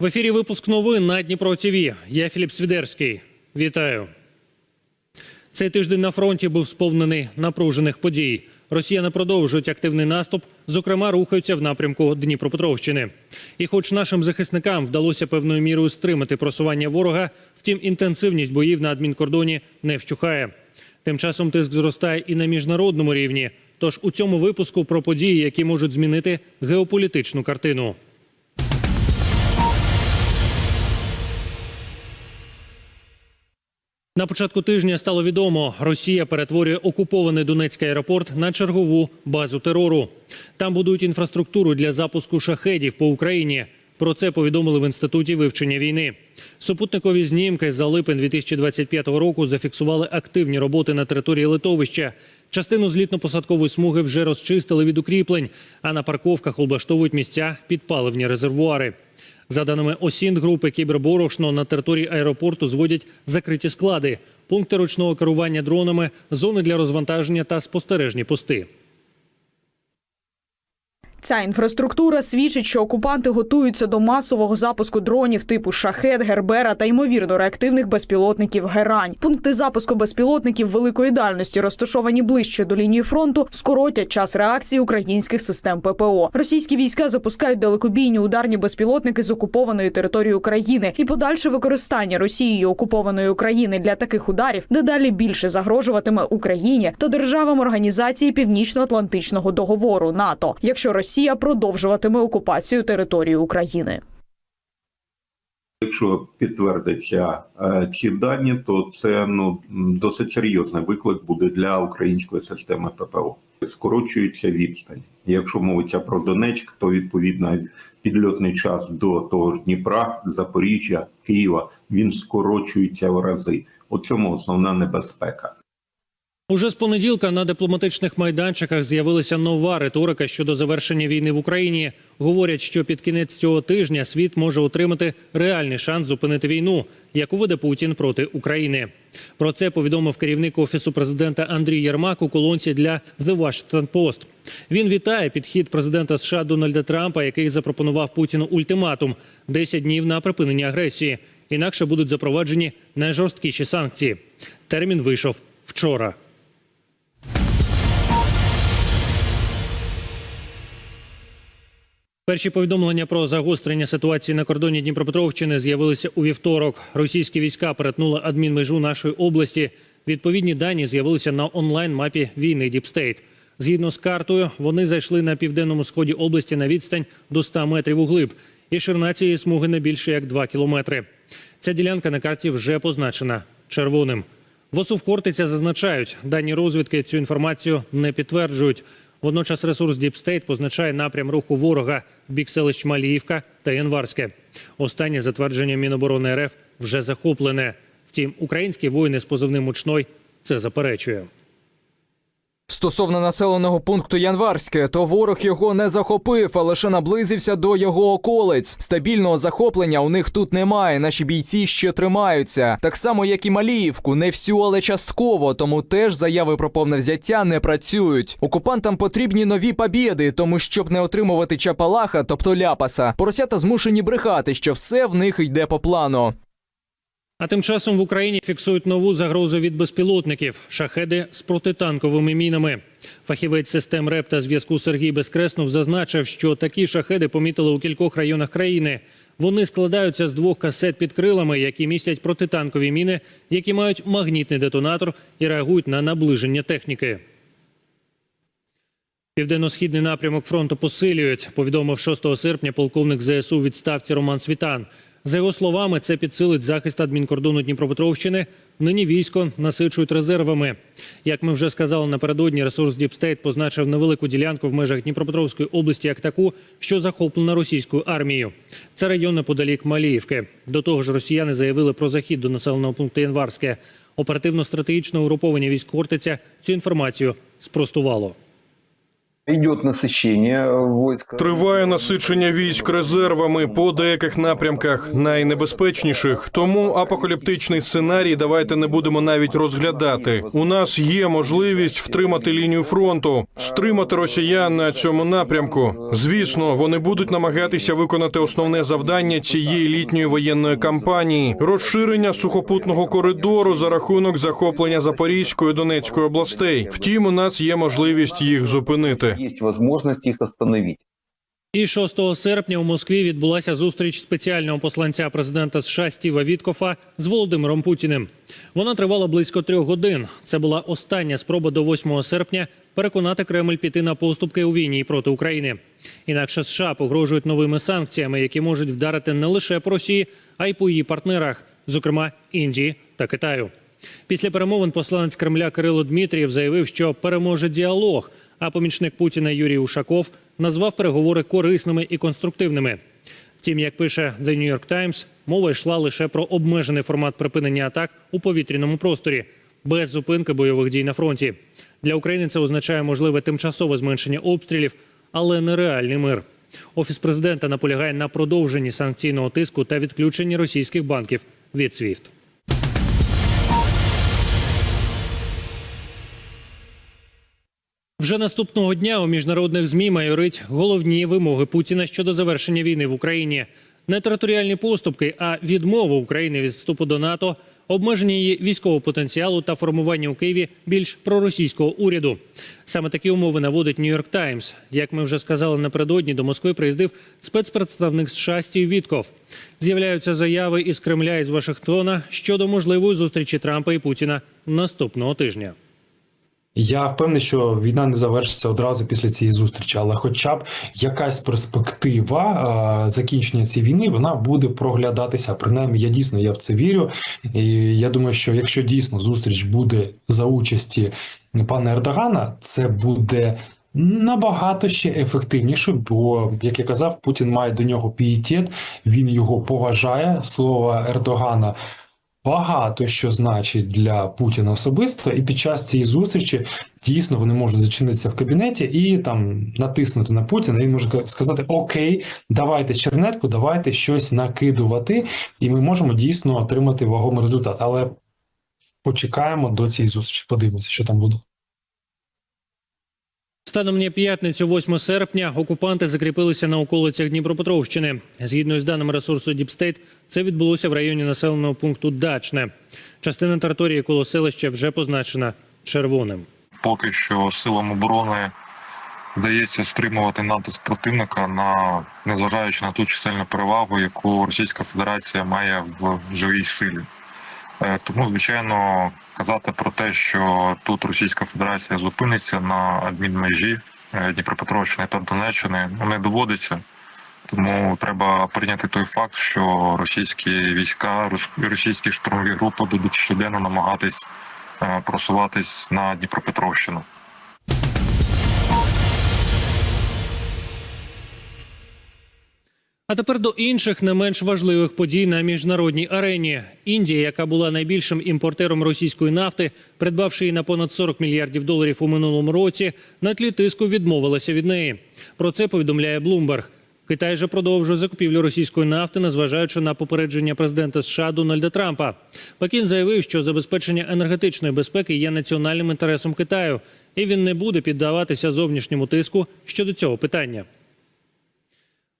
В ефірі випуск новин на Дніпро ТВ. Я Філіп Свідерський. Вітаю. Цей тиждень на фронті був сповнений напружених подій. Росіяни продовжують активний наступ, зокрема, рухаються в напрямку Дніпропетровщини. І, хоч нашим захисникам вдалося певною мірою стримати просування ворога, втім інтенсивність боїв на адмінкордоні не вщухає. Тим часом тиск зростає і на міжнародному рівні. Тож у цьому випуску про події, які можуть змінити геополітичну картину. На початку тижня стало відомо, Росія перетворює окупований Донецький аеропорт на чергову базу терору. Там будують інфраструктуру для запуску шахедів по Україні. Про це повідомили в інституті вивчення війни. Супутникові знімки за липень 2025 року зафіксували активні роботи на території литовища. Частину злітно-посадкової смуги вже розчистили від укріплень, а на парковках облаштовують місця під паливні резервуари. За даними ОСІН групи Кіберборошно, на території аеропорту зводять закриті склади, пункти ручного керування дронами, зони для розвантаження та спостережні пости. Ця інфраструктура свідчить, що окупанти готуються до масового запуску дронів типу шахет, гербера та ймовірно реактивних безпілотників Герань. Пункти запуску безпілотників великої дальності, розташовані ближче до лінії фронту, скоротять час реакції українських систем ППО. Російські війська запускають далекобійні ударні безпілотники з окупованої території України, і подальше використання Росією окупованої України для таких ударів дедалі більше загрожуватиме Україні та державам організації Північно-Атлантичного договору НАТО, якщо Росія продовжуватиме окупацію території України. Якщо підтвердяться е, ці дані, то це ну досить серйозний виклик буде для української системи ППО. Скорочується відстань. Якщо мовиться про Донецьк, то відповідно підльотний час до того ж Дніпра, Запоріжжя, Києва він скорочується в рази. У цьому основна небезпека. Уже з понеділка на дипломатичних майданчиках з'явилася нова риторика щодо завершення війни в Україні. Говорять, що під кінець цього тижня світ може отримати реальний шанс зупинити війну, яку веде Путін проти України. Про це повідомив керівник офісу президента Андрій Єрмак у колонці для The Washington Post. Він вітає підхід президента США Дональда Трампа, який запропонував Путіну ультиматум 10 днів на припинення агресії. Інакше будуть запроваджені найжорсткіші санкції. Термін вийшов вчора. Перші повідомлення про загострення ситуації на кордоні Дніпропетровщини з'явилися у вівторок. Російські війська перетнули адмінмежу нашої області. Відповідні дані з'явилися на онлайн-мапі війни Діпстейт. Згідно з картою, вони зайшли на південному сході області на відстань до 100 метрів углиб. І ширина цієї смуги не більше як 2 кілометри. Ця ділянка на карті вже позначена червоним. В в зазначають, дані розвідки цю інформацію не підтверджують. Водночас ресурс Діпстейт позначає напрям руху ворога в бік селищ Маліївка та Январське. Останнє затвердження Міноборони РФ вже захоплене. Втім, українські воїни з позивним «Мучной» це заперечує. Стосовно населеного пункту Январське, то ворог його не захопив, а лише наблизився до його околиць. Стабільного захоплення у них тут немає. Наші бійці ще тримаються. Так само, як і Маліївку, не всю, але частково. Тому теж заяви про повне взяття не працюють. Окупантам потрібні нові побєди, тому щоб не отримувати чапалаха, тобто ляпаса. Поросята змушені брехати, що все в них йде по плану. А тим часом в Україні фіксують нову загрозу від безпілотників шахеди з протитанковими мінами. Фахівець систем РЕП та зв'язку Сергій Безкреснов зазначив, що такі шахеди помітили у кількох районах країни. Вони складаються з двох касет під крилами, які містять протитанкові міни, які мають магнітний детонатор і реагують на наближення техніки. Південно-східний напрямок фронту посилюють, повідомив 6 серпня полковник ЗСУ відставці Роман Світан. За його словами, це підсилить захист адмінкордону Дніпропетровщини. Нині військо насичують резервами. Як ми вже сказали напередодні, ресурс Діпстейт позначив невелику ділянку в межах Дніпропетровської області як таку, що захоплена російською армією. Це район неподалік Маліївки. До того ж, росіяни заявили про захід до населеного пункту Январське. Оперативно-стратегічне угруповання військ Хортиця цю інформацію спростувало. Войск. Триває насичення військ резервами по деяких напрямках найнебезпечніших. Тому апокаліптичний сценарій давайте не будемо навіть розглядати. У нас є можливість втримати лінію фронту, стримати росіян на цьому напрямку. Звісно, вони будуть намагатися виконати основне завдання цієї літньої воєнної кампанії розширення сухопутного коридору за рахунок захоплення Запорізької Донецької областей. Втім, у нас є можливість їх зупинити. Есть возможность их остановить. І 6 серпня у Москві відбулася зустріч спеціального посланця президента США Стіва Віткофа з Володимиром Путіним. Вона тривала близько трьох годин. Це була остання спроба до 8 серпня переконати Кремль піти на поступки у війні проти України. Інакше США погрожують новими санкціями, які можуть вдарити не лише по Росії, а й по її партнерах, зокрема Індії та Китаю. Після перемовин посланець Кремля Кирило Дмитрієв заявив, що переможе діалог. А помічник Путіна Юрій Ушаков назвав переговори корисними і конструктивними. Втім, як пише The New York Times, мова йшла лише про обмежений формат припинення атак у повітряному просторі без зупинки бойових дій на фронті. Для України це означає можливе тимчасове зменшення обстрілів, але не реальний мир. Офіс президента наполягає на продовженні санкційного тиску та відключенні російських банків від SWIFT. Вже наступного дня у міжнародних змі майорить головні вимоги Путіна щодо завершення війни в Україні. Не територіальні поступки, а відмова України від вступу до НАТО, обмеження її військового потенціалу та формування у Києві більш проросійського уряду. Саме такі умови наводить Нью-Йорк Таймс. Як ми вже сказали напередодні, до Москви приїздив спецпредставник США Стів Вітков. З'являються заяви із Кремля і з Вашингтона щодо можливої зустрічі Трампа і Путіна наступного тижня. Я впевнений, що війна не завершиться одразу після цієї зустрічі, але хоча б якась перспектива е, закінчення цієї війни вона буде проглядатися. Принаймні, я дійсно я в це вірю. І я думаю, що якщо дійсно зустріч буде за участі пана Ердогана, це буде. Набагато ще ефективніше, бо як я казав, Путін має до нього пієтет, він його поважає. Слово Ердогана багато що значить для Путіна особисто, і під час цієї зустрічі дійсно вони можуть зачинитися в кабінеті і там натиснути на Путіна. І він може сказати: Окей, давайте чернетку, давайте щось накидувати, і ми можемо дійсно отримати вагомий результат. Але почекаємо до цієї зустрічі. Подивимося, що там буде. Станом на п'ятницю, 8 серпня, окупанти закріпилися на околицях Дніпропетровщини. Згідно з даними ресурсу Діпстейт, це відбулося в районі населеного пункту Дачне. Частина території коло селища вже позначена червоним. поки що силам оборони вдається стримувати натиск противника на незважаючи на ту чисельну перевагу, яку Російська Федерація має в живій силі. Е, Тому, звичайно, казати про те, що тут Російська Федерація зупиниться на адмінмежі е, Дніпропетровщини та Донеччини, ну, не доводиться. Тому треба прийняти той факт, що російські війська, рос- російські штурмові групи будуть щоденно намагатись е, просуватись на Дніпропетровщину. А тепер до інших не менш важливих подій на міжнародній арені. Індія, яка була найбільшим імпортером російської нафти, придбавши її на понад 40 мільярдів доларів у минулому році, на тлі тиску відмовилася від неї. Про це повідомляє Блумберг. Китай же продовжує закупівлю російської нафти, незважаючи на попередження президента США Дональда Трампа. Пекін заявив, що забезпечення енергетичної безпеки є національним інтересом Китаю, і він не буде піддаватися зовнішньому тиску щодо цього питання.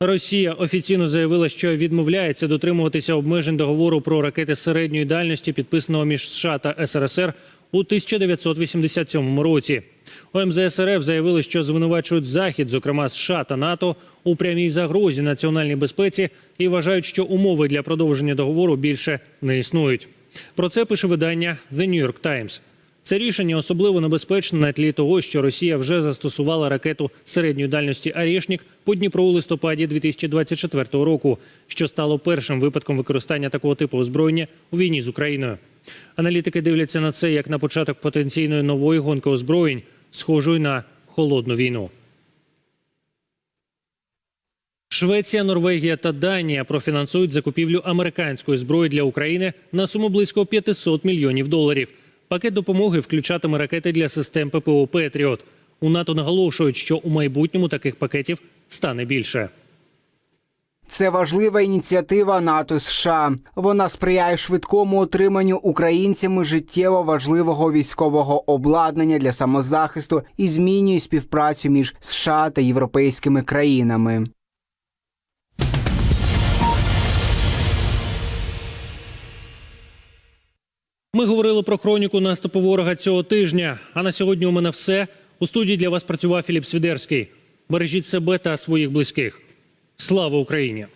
Росія офіційно заявила, що відмовляється дотримуватися обмежень договору про ракети середньої дальності, підписаного між США та СРСР у 1987 році. У МЗС РФ заявили, що звинувачують Захід, зокрема США та НАТО, у прямій загрозі національній безпеці і вважають, що умови для продовження договору більше не існують. Про це пише видання The New York Times. Це рішення особливо небезпечне на тлі того, що Росія вже застосувала ракету середньої дальності «Арєшнік» по Дніпру у листопаді 2024 року, що стало першим випадком використання такого типу озброєння у війні з Україною. Аналітики дивляться на це як на початок потенційної нової гонки озброєнь, схожої на холодну війну. Швеція, Норвегія та Данія профінансують закупівлю американської зброї для України на суму близько 500 мільйонів доларів. Пакет допомоги включатиме ракети для систем ППО Петріот. У НАТО наголошують, що у майбутньому таких пакетів стане більше. Це важлива ініціатива НАТО США. Вона сприяє швидкому отриманню українцями життєво важливого військового обладнання для самозахисту і змінює співпрацю між США та європейськими країнами. Ми говорили про хроніку наступу ворога цього тижня. А на сьогодні у мене все. У студії для вас працював Філіп Свідерський. Бережіть себе та своїх близьких. Слава Україні!